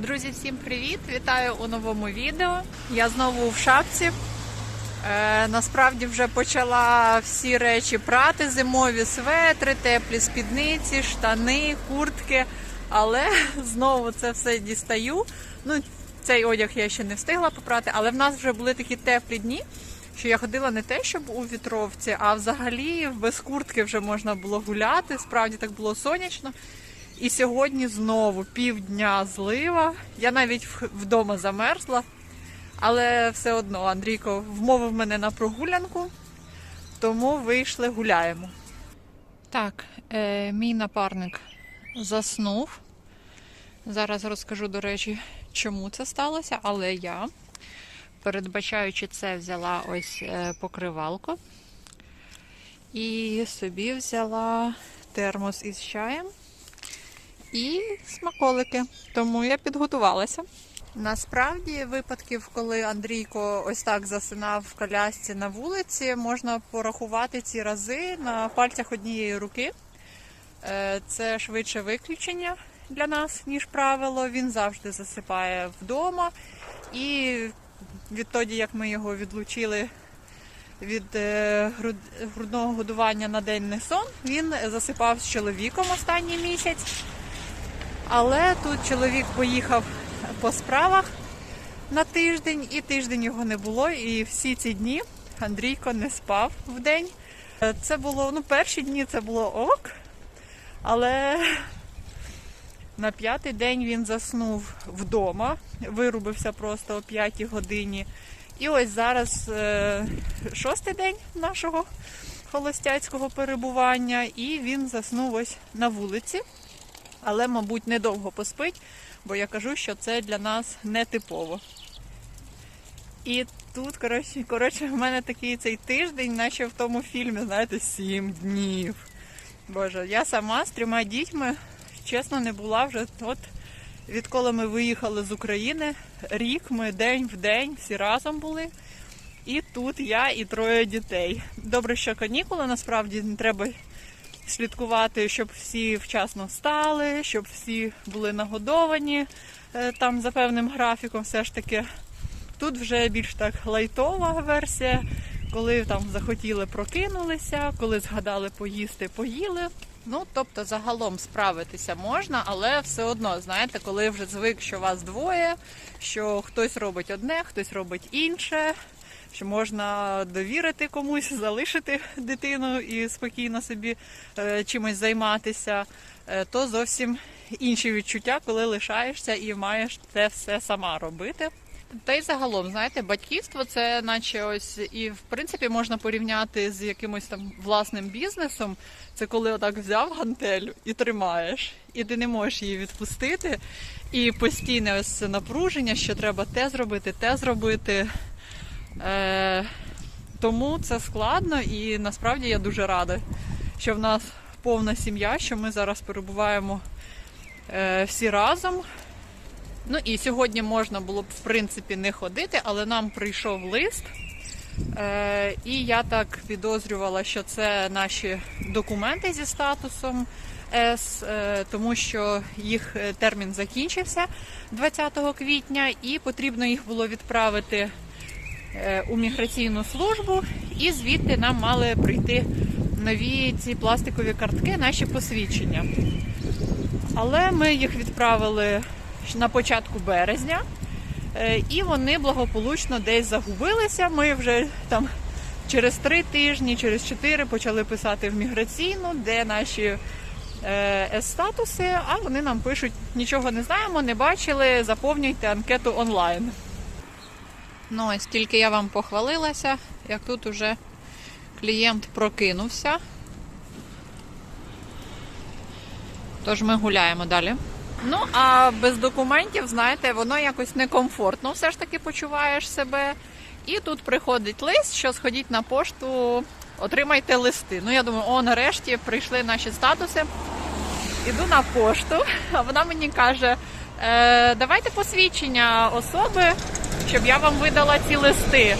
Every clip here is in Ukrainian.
Друзі, всім привіт! Вітаю у новому відео. Я знову в шапці. Е, насправді вже почала всі речі прати, зимові светри, теплі спідниці, штани, куртки. Але знову це все дістаю. Ну, цей одяг я ще не встигла попрати, але в нас вже були такі теплі дні, що я ходила не те, щоб у вітровці, а взагалі без куртки вже можна було гуляти. Справді так було сонячно. І сьогодні знову півдня злива. Я навіть вдома замерзла, але все одно Андрійко вмовив мене на прогулянку, тому вийшли гуляємо. Так, е, мій напарник заснув. Зараз розкажу, до речі, чому це сталося, але я, передбачаючи це, взяла ось е, покривалку і собі взяла термос із чаєм і смаколики. Тому я підготувалася. Насправді, випадків, коли Андрійко ось так засинав в колясці на вулиці, можна порахувати ці рази на пальцях однієї руки. Е, Це швидше виключення для нас, ніж правило. Він завжди засипає вдома. І відтоді, як ми його відлучили від е, грудного годування на денний сон, він засипав з чоловіком останній місяць. Але тут чоловік поїхав по справах на тиждень, і тиждень його не було. І всі ці дні Андрійко не спав в день. Це було, ну, перші дні це було ок, але на п'ятий день він заснув вдома, вирубився просто о п'ятій годині. І ось зараз е, шостий день нашого холостяцького перебування, і він заснув ось на вулиці але, мабуть, недовго поспить, бо я кажу, що це для нас не типово. І тут, коротше, коротше, в мене такий цей тиждень, наче в тому фільмі, знаєте, сім днів. Боже, я сама з трьома дітьми, чесно, не була вже от відколи ми виїхали з України, рік ми день в день всі разом були. І тут я і троє дітей. Добре, що канікули насправді не треба слідкувати, щоб всі вчасно встали, щоб всі були нагодовані е, там за певним графіком. Все ж таки тут вже більш так лайтова версія, коли там захотіли, прокинулися, коли згадали поїсти, поїли. Ну, тобто, загалом справитися можна, але все одно, знаєте, коли вже звик, що вас двоє, що хтось робить одне, хтось робить інше, що можна довірити комусь, залишити дитину і спокійно собі е, чимось займатися, е, то зовсім інші відчуття, коли лишаєшся і маєш це все сама робити. Та й загалом, знаєте, батьківство це наче ось і в принципі можна порівняти з якимось там власним бізнесом. Це коли отак взяв гантелю і тримаєш, і ти не можеш її відпустити. І постійне ось напруження, що треба те зробити, те зробити. Е, тому це складно і насправді я дуже рада, що в нас повна сім'я, що ми зараз перебуваємо е, всі разом. Ну і сьогодні можна було б в принципі не ходити, але нам прийшов лист. Е, і я так підозрювала, що це наші документи зі статусом С, е, тому що їх е, термін закінчився 20 квітня, і потрібно їх було відправити у міграційну службу, і звідти нам мали прийти нові ці пластикові картки, наші посвідчення. Але ми їх відправили на початку березня, е, і вони благополучно десь загубилися. Ми вже там через три тижні, через чотири почали писати в міграційну, де наші е, статуси, а вони нам пишуть: нічого не знаємо, не бачили, заповнюйте анкету онлайн. Ну, ось тільки я вам похвалилася, як тут уже клієнт прокинувся. Тож ми гуляємо далі. Ну, а без документів, знаєте, воно якось некомфортно все ж таки почуваєш себе. І тут приходить лист, що сходіть на пошту, отримайте листи. Ну, я думаю, о, нарешті прийшли наші статуси. Іду на пошту, а вона мені каже: е, давайте посвідчення особи, щоб я вам видала ці листи.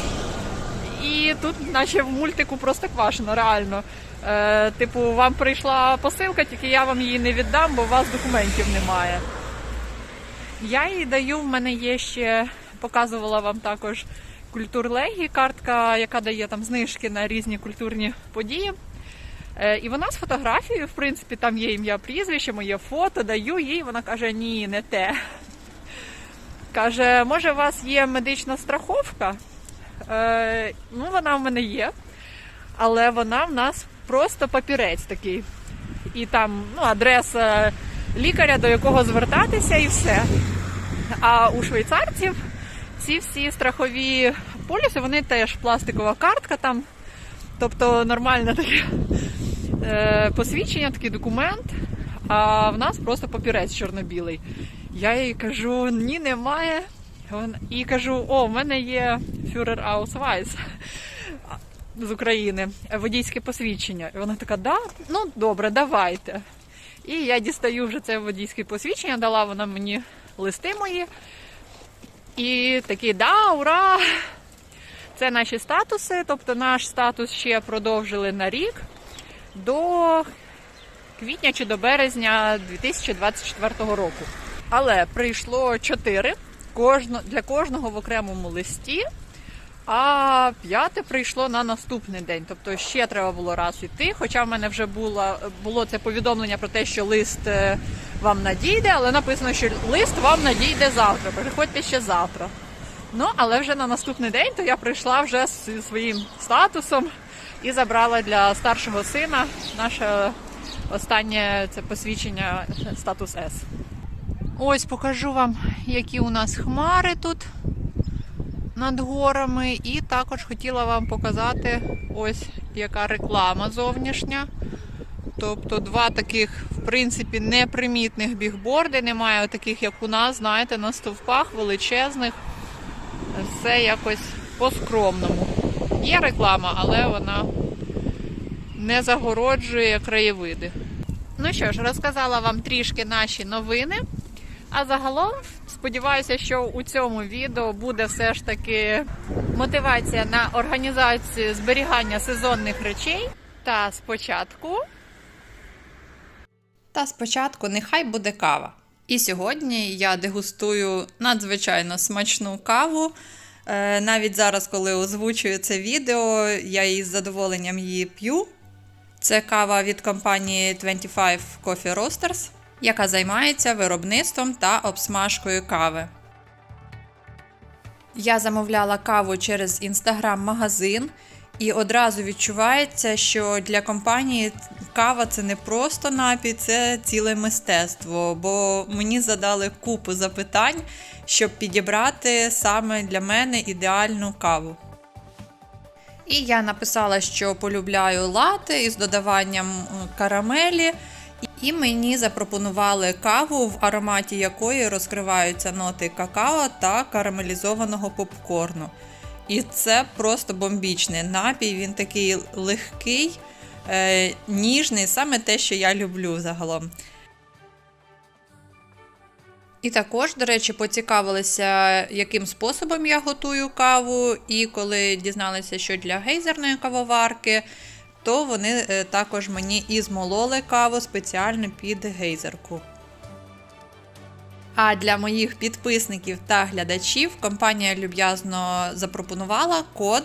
І тут, наче в мультику, просто квашено, реально. Е, типу, вам прийшла посилка, тільки я вам її не віддам, бо у вас документів немає. Я їй даю, в мене є ще, показувала вам також культурлегі, картка, яка дає там знижки на різні культурні події. Е, І вона з фотографією, в принципі, там є ім'я, прізвище, моє фото, даю їй. Вона каже: ні, не те. Каже, може, у вас є медична страховка? Е, ну, вона в мене є, але вона в нас просто папірець такий. І там ну, адреса лікаря, до якого звертатися, і все. А у швейцарців ці всі страхові поліси, вони теж пластикова картка там, тобто нормальне таке е, посвідчення, такий документ, а в нас просто папірець чорно-білий. Я їй кажу, ні, немає. І кажу, о, в мене є фюрер Аусвайс з України, водійське посвідчення. І вона така, да, ну добре, давайте. І я дістаю вже це водійське посвідчення, дала вона мені листи мої. І такий, да, ура! Це наші статуси, тобто наш статус ще продовжили на рік до квітня чи до березня 2024 року. Але прийшло чотири кожно, для кожного в окремому листі, а п'яте прийшло на наступний день. Тобто ще треба було раз іти. Хоча в мене вже було, було це повідомлення про те, що лист е, вам надійде, але написано, що лист вам надійде завтра. Приходьте ще завтра. Ну, але вже на наступний день то я прийшла вже з своїм статусом і забрала для старшого сина наше останнє це посвідчення статус С. Ось покажу вам, які у нас хмари тут над горами. І також хотіла вам показати ось яка реклама зовнішня. Тобто два таких, в принципі, непримітних бігборди. Немає таких, як у нас, знаєте, на стовпах величезних. Все якось по-скромному. Є реклама, але вона не загороджує краєвиди. Ну що ж, розказала вам трішки наші новини. А загалом сподіваюся, що у цьому відео буде все ж таки мотивація на організацію зберігання сезонних речей. Та спочатку. Та спочатку нехай буде кава. І сьогодні я дегустую надзвичайно смачну каву. Е, Навіть зараз, коли озвучую це відео, я із задоволенням її п'ю. Це кава від компанії 25 Coffee Roasters, яка займається виробництвом та обсмажкою кави. Я замовляла каву через інстаграм-магазин, і одразу відчувається, що для компанії кава це не просто напій, це ціле мистецтво. Бо мені задали купу запитань, щоб підібрати саме для мене ідеальну каву. І я написала, що полюбляю лати із додаванням карамелі. І мені запропонували каву, в ароматі якої розкриваються ноти какао та карамелізованого попкорну. І це просто бомбічний напій. Він такий легкий, е, ніжний, саме те, що я люблю загалом. І також, до речі, поцікавилися, яким способом я готую каву. І коли дізналися, що для гейзерної кавоварки, то вони е, також мені і змололи каву спеціально під гейзерку. А для моїх підписників та глядачів компанія люб'язно запропонувала код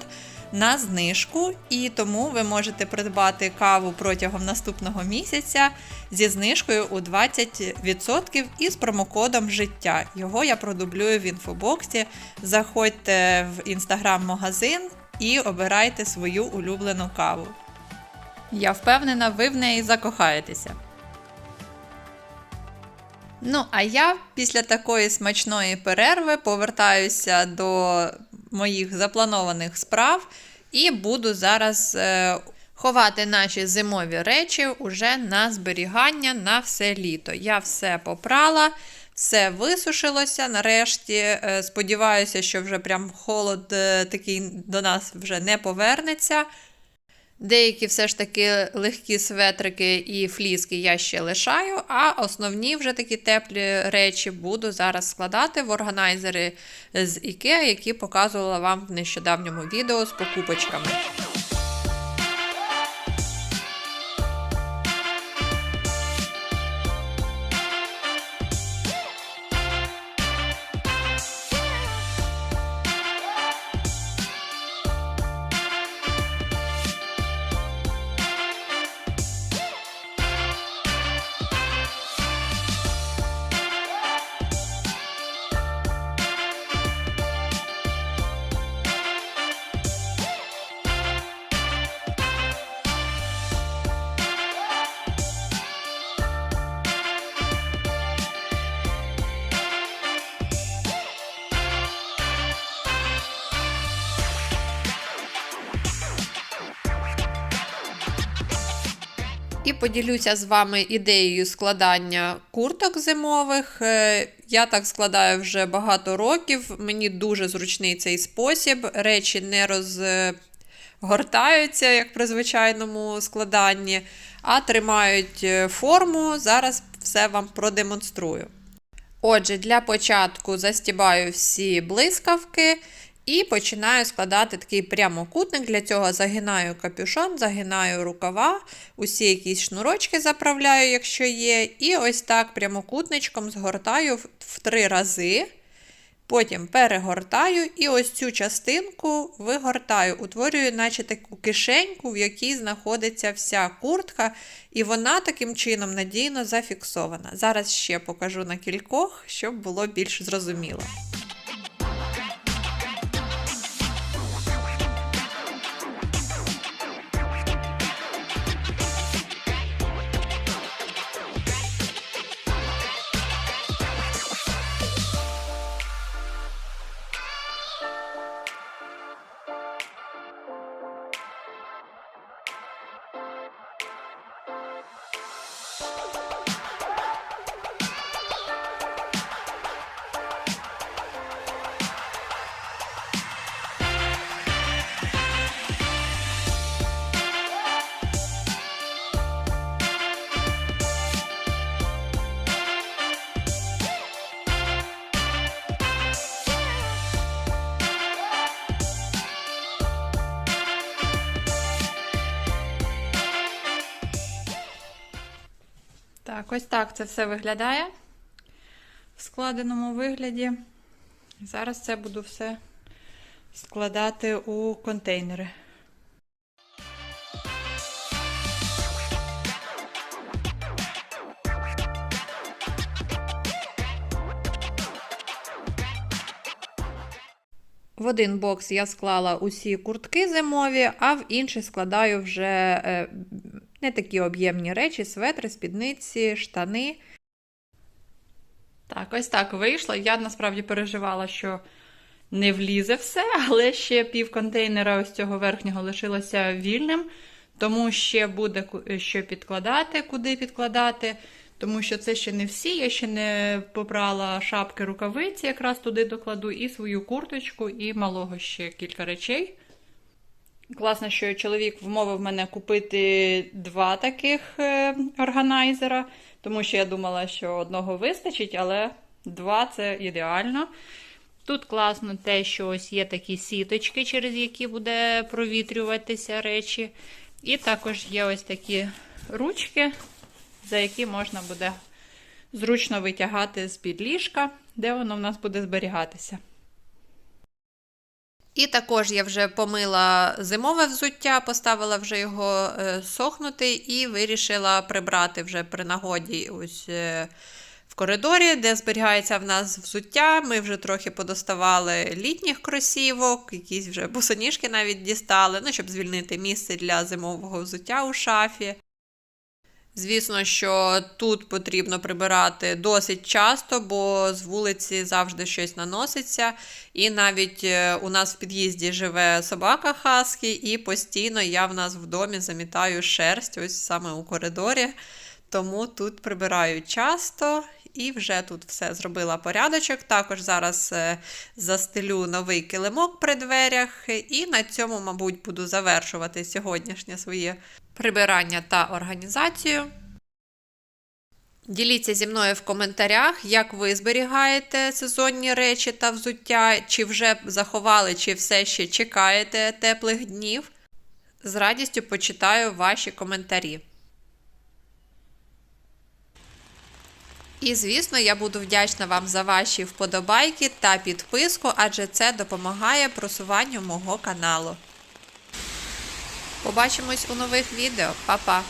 на знижку, і тому ви можете придбати каву протягом наступного місяця зі знижкою у 20% із промокодом життя. Його я продублюю в інфобоксі. Заходьте в інстаграм-магазин і обирайте свою улюблену каву. Я впевнена, ви в неї закохаєтеся. Ну, а я після такої смачної перерви повертаюся до моїх запланованих справ і буду зараз е, ховати наші зимові речі уже на зберігання на все літо. Я все попрала, все висушилося. Нарешті е, сподіваюся, що вже прям холод е, такий до нас вже не повернеться. Деякі все ж таки легкі светрики і фліски я ще лишаю, а основні вже такі теплі речі буду зараз складати в органайзери з IKEA, які показувала вам в нещодавньому відео з покупочками. І поділюся з вами ідеєю складання курток зимових. Е, Я так складаю вже багато років. Мені дуже зручний цей спосіб. Речі не розгортаються, як при звичайному складанні, а тримають е, форму. Зараз все вам продемонструю. Отже, для початку застібаю всі блискавки і починаю складати такий прямокутник. Для цього загинаю капюшон, загинаю рукава, усі якісь шнурочки заправляю, якщо є. І ось так прямокутничком згортаю в- три рази. Потім перегортаю і ось цю частинку вигортаю, утворюю, наче таку кишеньку, в якій знаходиться вся куртка, і вона таким чином надійно зафіксована. Зараз ще покажу на кількох, щоб було більш зрозуміло. Так, ось так це все виглядає в складеному вигляді. Зараз це буду все складати у контейнери. В один бокс я склала усі куртки зимові, а в інший складаю вже е, не такі об'ємні речі, светри, спідниці, штани. Так, ось так вийшло. Я насправді переживала, що не влізе все, але ще пів контейнера ось цього верхнього лишилося вільним, тому ще буде що підкладати, куди підкладати. Тому що це ще не всі, я ще не побрала шапки рукавиці, якраз туди докладу, і свою курточку, і малого ще кілька речей. Класно, що чоловік вмовив мене купити два таких е, органайзера, тому що я думала, що одного вистачить, але два це ідеально. Тут класно те, що ось є такі сіточки, через які буде провітрюватися речі. І також є ось такі ручки, за які можна буде зручно витягати з-під ліжка, де воно в нас буде зберігатися. І також я вже помила зимове взуття, поставила вже його е, сохнути і вирішила прибрати вже при нагоді ось е, в коридорі, де зберігається в нас взуття. Ми вже трохи подоставали літніх кросівок, якісь вже босоніжки навіть дістали, ну, щоб звільнити місце для зимового взуття у шафі. Звісно, що тут потрібно прибирати досить часто, бо з вулиці завжди щось наноситься. І навіть е, у нас в під'їзді живе собака Хаскі, і постійно я в нас в домі замітаю шерсть, ось саме у коридорі. Тому тут прибираю часто і вже тут все зробила порядочок. Також зараз е, застелю новий килимок при дверях, і на цьому, мабуть, буду завершувати сьогоднішнє своє прибирання та організацію. Діліться зі мною в коментарях, як ви зберігаєте сезонні речі та взуття, чи вже заховали, чи все ще чекаєте теплих днів. З радістю почитаю ваші коментарі. І, звісно, я буду вдячна вам за ваші вподобайки та підписку, адже це допомагає просуванню мого каналу. Побачимось у нових відео. Па-па!